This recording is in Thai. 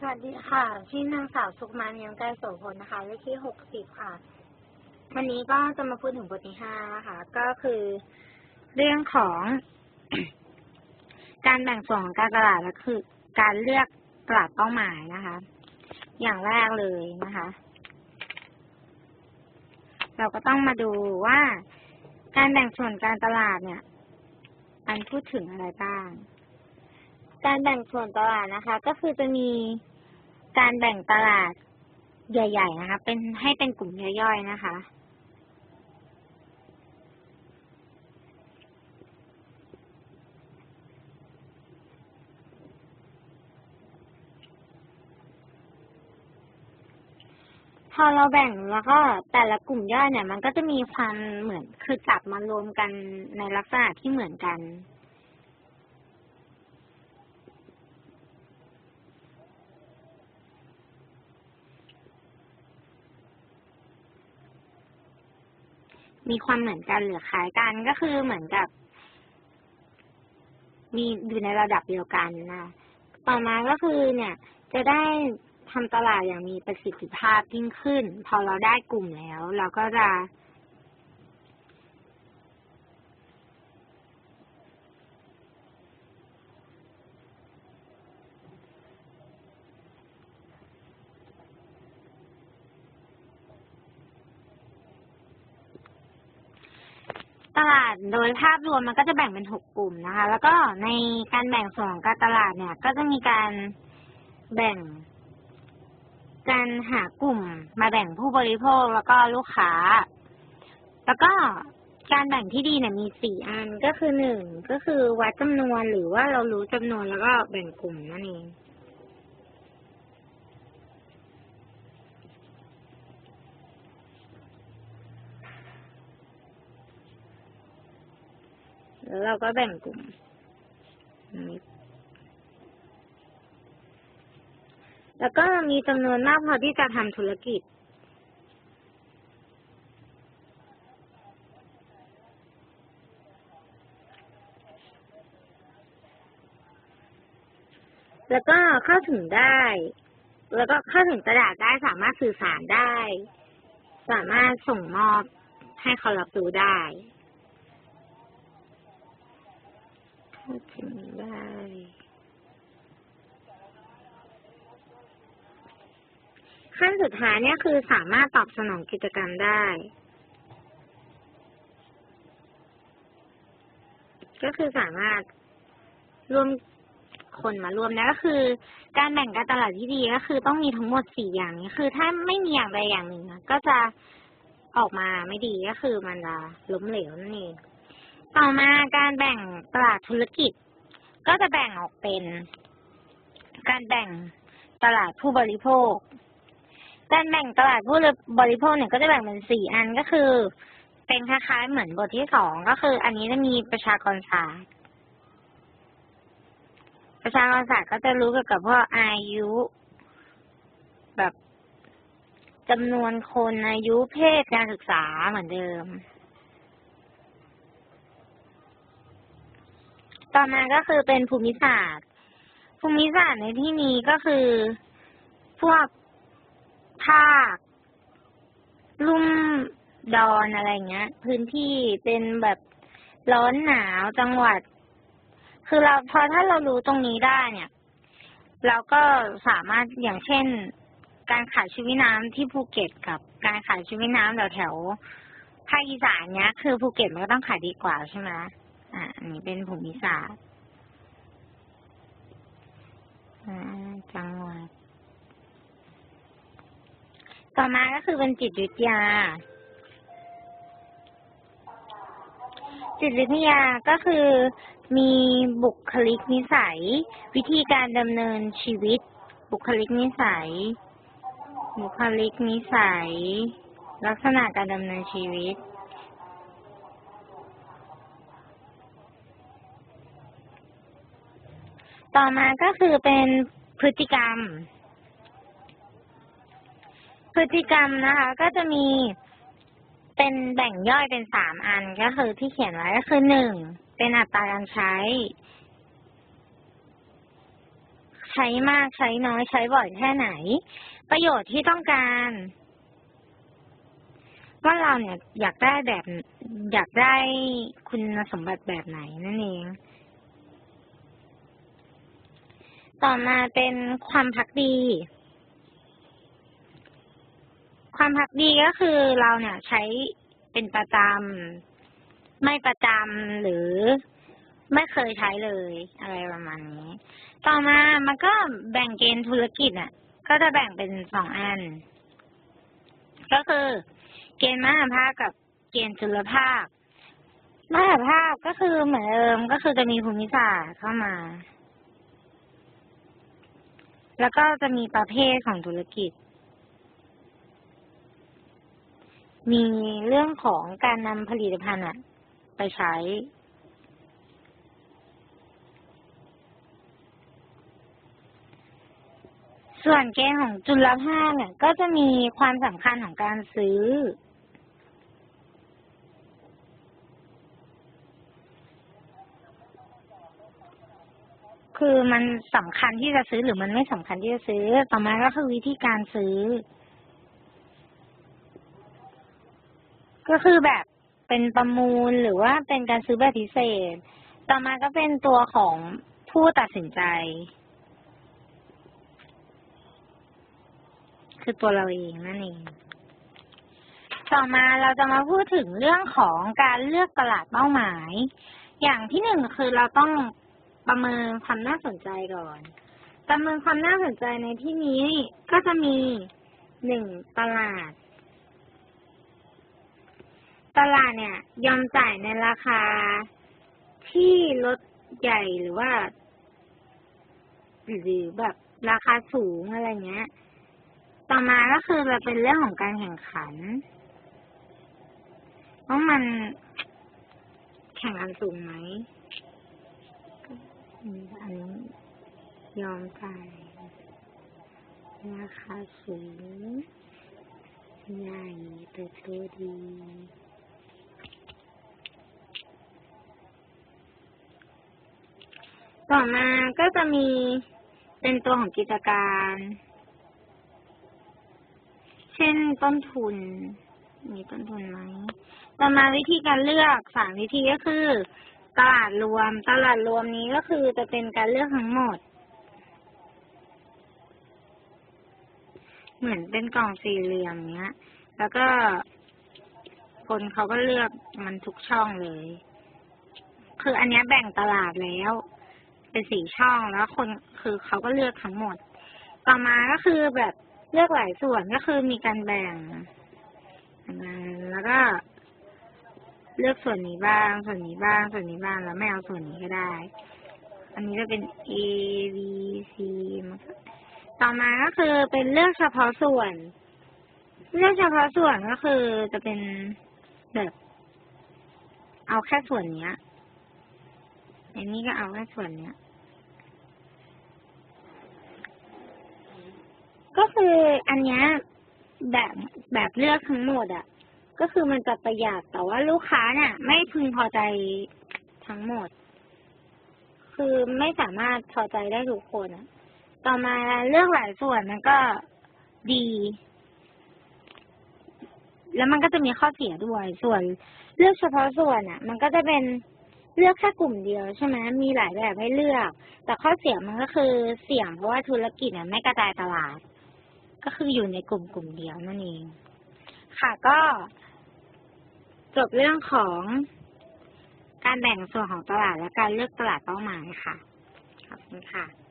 สวัสดีค่ะ ชื่อนางสาวสุกมาเนียงใจโสพลนะคะ เลขที่หกสิบค่ะ วันนี้ก็จะมาพูดถึงบทที่ห้านะคะ ก็คือเรื่องของ การแบ่งส่วนของการตลาดและคือ การเลือกตลาดเป้าหมายนะคะ อย่างแรกเลยนะคะ เราก็ต้องมาดูว่า การแบ่งส่วนการตลาดเนี่ย อันพูดถึงอะไรบ้าง การแบ่งส่วนตลาดนะคะ ก็คือจะมีการแบ่งตลาดใหญ่ ๆ นะคะ เป็นให้เป็นกลุ่มย่อยๆนะคะ พอเราแบ่งแล้วก็แต่ละกลุ่มย่อยเนี่ย มันก็จะมีความเหมือนคือจับมารวมกันในลักษณะที่เหมือนกัน มีความเหมือนกันหรือคล้ายกันก็คือเหมือนกับ มีอยู่ในระดับเดียวกันนะต่อมาก็คือเนี่ย จะได้ทำตลาดอย่างมีประสิทธิภาพยิ่งขึ้น พอเราได้กลุ่มแล้ว เราก็จะาดโดยภาพรวมมันก็จะแบ่งเป็นหกกลุ่มนะคะ แล้วก็ในการแบ่งส่วนของการตลาดเนี่ย ก็จะมีการแบ่ง การหากลุ่มมาแบ่งผู้บริโภคแล้วก็ลูกค้า แล้วก็การแบ่งที่ดีเนี่ยมีสี่อันก็คือหนึ่งก็คือวัดจำนวนหรือว่าเรารู้จำนวนแล้วก็แบ่งกลุ่มนั่นเอง แล้วเราก็แบ่งกลุ่มแล้วก็มีจำนวนมากพอที่จะทำธุรกิจ แล้วก็เข้าถึงได้ แล้วก็เข้าถึงตลาดได้สามารถสื่อสารได้ สามารถส่งมอบให้เขารับรู้ได้ เข้าถึงได้ขั้นสุดท้ายเนี่ยคือสามารถตอบสนองกิจกรรมได้ ก็คือสามารถร่วมคนมารวมนะก็คือ การแบ่งการตลาดที่ดีก็คือต้องมีทั้งหมดสี่อย่างนี้คือ ถ้าไม่มีอย่างใดอย่างหนึ่งก็จะออกมาไม่ดีก็คือมันจะล้มเหลวนั่นเอง ต่อมาการแบ่งตลาดธุรกิจ ก็จะแบ่งออกเป็น การแบ่งตลาดผู้บริโภค การแบ่งตลาดผู้บริโภคเนี่ยก็จะแบ่งเป็นสี่อันก็คือ เป็นคล้ายๆเหมือนบทที่สองก็คือ อันนี้จะมีประชากรศาสตร์ประชากรศาสตร์ก็จะรู้เกี่ยวกับพวกอายุ แบบจำนวนคนอายุเพศการศึกษาเหมือนเดิม ต่อมาก็คือเป็นภูมิศาสตร์ ภูมิศาสตร์ในที่นี้ก็คือ พวกภาค ลุ่มดอนอะไรเงี้ย พื้นที่เป็นแบบร้อนหนาวจังหวัด คือเราพอถ้าเรารู้ตรงนี้ได้เนี่ย เราก็สามารถอย่างเช่น การขายชีวิน้ำที่ภูเก็ตกับการขายชีวิน้ำแถวแถวภาคอีสานเนี้ย คือภูเก็ตมันก็ต้องขายดีกว่าใช่ไหม อ่าอันนี้เป็นภูมิศาสตร์จังหวัด ต่อมาก็คือเป็นจิตวิทยา จิตวิทยาก็คือมีบุคลิกนิสัย วิธีการดำเนินชีวิต บุคลิกนิสัย บุคลิกนิสัย ลักษณะการดำเนินชีวิต ต่อมาก็คือเป็นพฤติกรรม พฤติกรรมนะคะ ก็จะมีเป็นแบ่งย่อยเป็นสามอันก็คือที่เขียนไว้ก็คือหนึ่งเป็นอัตราการใช้ ใช้มากใช้น้อยใช้บ่อยแค่ไหน ประโยชน์ที่ต้องการว่าเราเนี่ยอยากได้แบบ อยากได้คุณสมบัติแบบไหนนั่นเอง ต่อมาเป็นความพักดี ความพักดีก็คือเราเนี่ยใช้เป็นประจำไม่ประจำหรือไม่เคยใช้เลยอะไรประมาณนี้ ต่อมามันก็แบ่งเกณฑ์ธุรกิจอะ ก็จะแบ่งเป็นสองอัน ก็คือ เกณฑ์มหาภาคกับเกณฑ์จุลภาคมหาภาคก็คือเหมือนเดิมก็คือจะมีภูมิศาสตร์เข้ามา แล้วก็จะมีประเภทของธุรกิจ มีเรื่องของการนำผลิตภัณฑ์ไปใช้ ส่วนเกณฑ์ของจุลภาคเนี่ย ก็จะมีความสำคัญของการซื้อ คือมันสำคัญที่จะซื้อหรือมันไม่สำคัญที่จะซื้อ ต่อมาก็คือวิธีการซื้อ ก็คือแบบเป็นประมูลหรือว่าเป็นการซื้อแบบพิเศษ ต่อมาก็เป็นตัวของผู้ตัดสินใจ คือตัวเราเองนั่นเอง ต่อมาเราจะมาพูดถึงเรื่องของการเลือกตลาดเป้าหมาย อย่างที่หนึ่งคือเราต้อง ประเมินความน่าสนใจก่อน ประเมินความน่าสนใจในที่นี้ก็จะมีหนึ่งตลาด ตลาดเนี่ย ยอมจ่ายในราคาที่ลดใหญ่หรือว่า หรือแบบราคาสูงอะไรเงี้ย ต่อมาก็คือเราเป็นเรื่องของการแข่งขันว่าะมันแข่งกันสูงไหม อันยอมใจราคาสูงใหญ่เติบโตดีต่อมาก็จะมีเป็นตัวของกิจการ เช่นต้นทุน มีต้นทุนไหม ต่อมาวิธีการเลือกสามวิธีก็คือ ตลาดรวม ตลาดรวมนี้ก็คือจะเป็นการเลือกทั้งหมด เหมือนเป็นกล่องสี่เหลี่ยมเนี้ย แล้วก็คนเขาก็เลือกมันทุกช่องเลย คืออันนี้แบ่งตลาดแล้ว เป็นสี่ช่องแล้วคนคือเขาก็เลือกทั้งหมด ต่อมาก็คือแบบเลือกหลายส่วนก็คือมีการแบ่ง แล้วก็ เลือกส่วนนี้บ้าง ส่วนนี้บ้าง ส่วนนี้บ้าง แล้วไม่เอาส่วนนี้ก็ได้ อันนี้จะเป็น A B C มันก็ต่อมาก็คือเป็นเลือกเฉพาะส่วน เลือกเฉพาะส่วนก็คือจะเป็นแบบ เอาแค่ส่วนเนี้ยอันนี้ก็เอาแค่ส่วนเนี้ย ก็คืออันเนี้ยแบบแบบเลือกทั้งหมดอะ ก็คือมันจะประหยัดแต่ว่าลูกค้าเนี่ยไม่พึงพอใจทั้งหมด คือไม่สามารถพอใจได้ทุกคนต่อมาเลือกหลายส่วนมันก็ดี แล้วมันก็จะมีข้อเสียด้วยส่วน เลือกเฉพาะส่วนอะ มันก็จะเป็นเลือกแค่กลุ่มเดียวใช่ไหมมีหลายแบบให้เลือก แต่ข้อเสียมันก็คือเสี่ยงเพราะว่าธุรกิจเนี่ยไม่กระจายตลาด ก็คืออยู่ในกลุ่มกลุ่มเดียวนั่นเอง ค่ะก็ จบเรื่องของการแบ่งส่วนของตลาดและการเลือกตลาดเป้าหมายค่ะ ขอบคุณค่ะ